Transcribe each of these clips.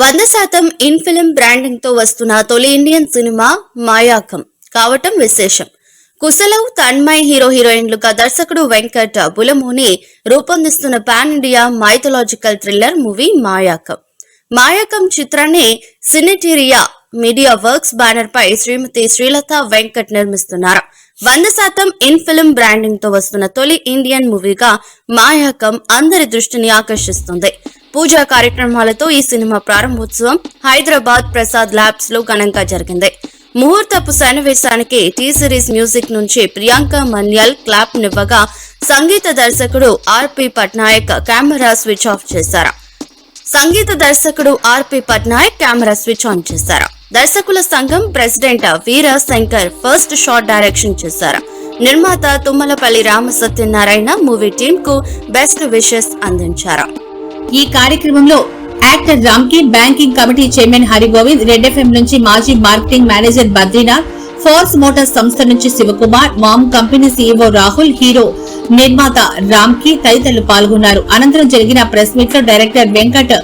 వంద శాతం in film బ్రాండింగ్తో వస్తున్న తొలి ఇండియన్ సినిమా మాయాకం. కావటం విశేషం. కుశలవ్ తన్మయ్ హీరో హీరోయిన్లుగా దర్శకుడు Venkat Bulamoni రూపొందిస్తున్న pan India mythological thriller movie Mayakam. Mayakam చిత్రాన్ని సినిటీరియా మీడియా వర్క్స్ బ్యానర్ పై శ్రీమతి శ్రీలత వెంకట్ నిర్మిస్తున్నారు. వంద శాతం ఇన్ ఫిలిం బ్రాండింగ్తో వస్తున్న తొలి ఇండియన్ మూవీగా మాయాకం అందరి దృష్టిని ఆకర్షిస్తుంది. పూజా కార్యక్రమాలతో ఈ సినిమా ప్రారంభోత్సవం హైదరాబాద్ ప్రసాద్ ల్యాబ్స్లో ఘనంగా జరిగింది. ముహూర్తపు సన్నివేశానికి టీ సిరీస్ మ్యూజిక్ నుంచి ప్రియాంక మన్యల్ క్లాప్ నివ్వగా సంగీత దర్శకుడు R P Patnaik camera switch off చేశారు. సంగీత దర్శకుడు R P Patnaik camera switch on చేశారు. దర్శకుల సంఘం president Veera Shankar first shot direction చేశారు. నిర్మాత తుమ్మలపల్లి రామ సత్యనారాయణ మూవీ టీమ్కు బెస్ట్ విషెస్ అందించారు. ఈ కార్యక్రమంలో actor Ramki banking committee chairman Harigovind red FM నుంచి మాజీ marketing manager Badrinath Force Motors సంస్థ నుంచి Shivakumar mom company CEO Rahul hero నిర్మాత రామ్కి తదితరులు పాల్గొన్నారు. అనంతరం జరిగిన ప్రెస్ మీట్లో డైరెక్టర్ వెంకట్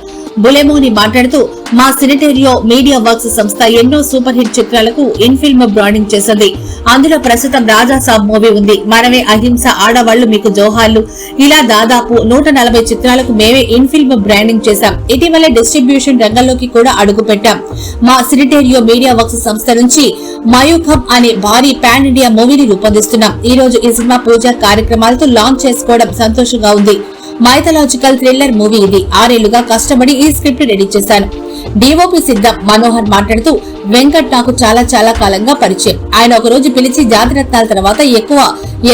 బులెమోని మాట్లాడుతూ మా సినిటేరియో మీడియా వర్క్స్ సంస్థ ఎన్నో సూపర్ హిట్ చిత్రాలకు ఇన్ ఫిల్మ్ బ్రాండింగ్ చేసింది. అందులో ప్రస్తుతం రాజా సాబ్ మూవీ ఉంది. మనమే అహింస ఆడవాళ్ళు మీకు జోహార్లు. ఇలా దాదాపు నూట నలభై చిత్రాలకు మేమే ఇన్ ఫిల్మ్ బ్రాండింగ్ చేశాం. ఇటీవల డిస్ట్రిబ్యూషన్ రంగంలోకి కూడా అడుగు పెట్టాం మా సినిటేరియో మీడియా వర్క్స్ సంస్థ నుంచి మయూఖం అనే భారీ పాన్ ఇండియా మూవీని రూపొందిస్తున్నాం. ఈ రోజు ఈ సినిమా పూజ కార్యక్రమాలతో లాంచ్ చేసుకోవడం సంతోషంగా ఉంది. మైథలాజికల్ థ్రిల్లర్ మూవీ ఇది. ఆరేళ్ళుగా కష్టపడి ఈ స్క్రిప్ట్ రెడీ చేశాను. డిఓపి సిద్ధం మనోహర్ మాట్లాడుతూ వెంకట్ నాకు చాలా చాలా కాలంగా పరిచయం. ఆయన ఒక రోజు పిలిచి జాతిరత్నాల తర్వాత ఎక్కువ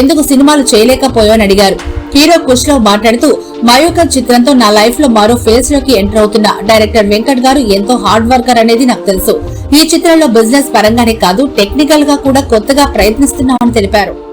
ఎందుకు సినిమాలు చేయలేకపోయావని అడిగారు. హీరో కుష్లో మాట్లాడుతూ మయూకర్ చిత్రంతో నా లైఫ్లో మరో ఫేజ్లోకి ఎంటర్ అవుతున్న డైరెక్టర్ వెంకట్ గారు ఎంతో హార్డ్ వర్కర్ అనేది నాకు తెలుసు. ఈ చిత్రంలో బిజినెస్ పరంగానే కాదు టెక్నికల్గా కూడా కొత్తగా ప్రయత్నిస్తున్నామని తెలిపారు.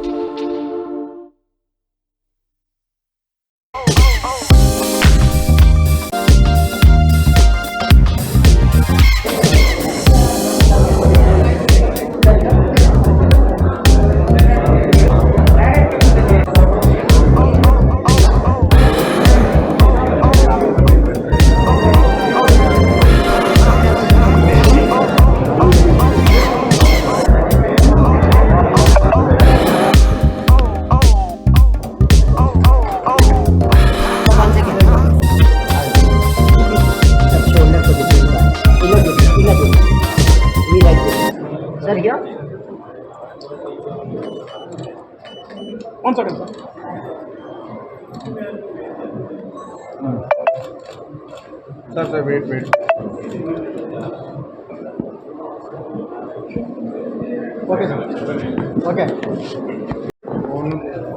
One second, sir. Sir, sir, wait, wait. Okay, sir. Okay. One,